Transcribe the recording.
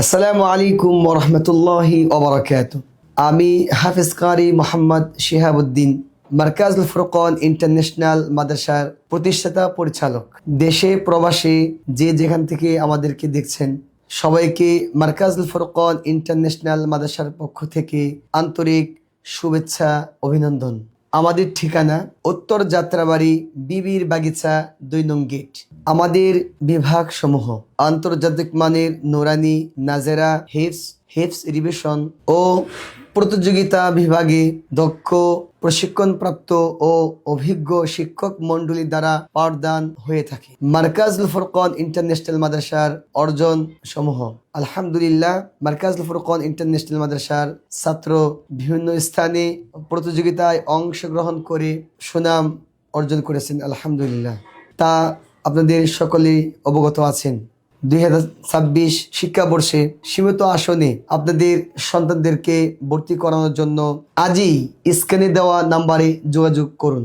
আসসালামু আলাইকুম ওরহমতুল্লাহি ওবরাকাত আমি হাফিজ কারি মোহাম্মদ শিহাবুদ্দিন, মার্কাজুল ফুরকন ইন্টারন্যাশনাল মাদ্রাসার প্রতিষ্ঠাতা পরিচালক। দেশে প্রবাসে যে যেখান থেকে আমাদেরকে দেখছেন, সবাইকে মার্কাজুল ফুরকন ইন্টারন্যাশনাল মাদ্রাসার পক্ষ থেকে আন্তরিক শুভেচ্ছা, অভিনন্দন। আমাদের ঠিকানা উত্তর যাত্রাবাড়ি বিবির বাগিচা দুই নং গেট। আমাদের বিভাগ সমূহ আন্তর্জাতিক মানের নোরানি, নাজেরা, হেফস হেফস রিভিশন ও প্রতিযোগিতা বিভাগে দক্ষ প্রশিক্ষণপ্রাপ্ত ও অভিজ্ঞ শিক্ষক মণ্ডলী দ্বারা পাঠদান হয়ে থাকে। মার্কাজুল ফুরকন ইন্টারন্যাশনাল মাদ্রাসার অর্জন সমূহ। আলহামদুলিল্লাহ, মার্কাজুল ফুরকন ইন্টারন্যাশনাল মাদ্রাসার ছাত্র বিভিন্ন স্থানে প্রতিযোগিতায় অংশগ্রহণ করে সুনাম অর্জন করেছেন, আলহামদুলিল্লাহ। তা আপনাদের সকলেই অবগত আছেন। দুই হাজার ছাব্বিশ শিক্ষাবর্ষে সীমিত আসনে আপনাদের সন্তানদেরকে ভর্তি করানোর জন্য আজই স্ক্যানে দেওয়া নাম্বারে যোগাযোগ করুন।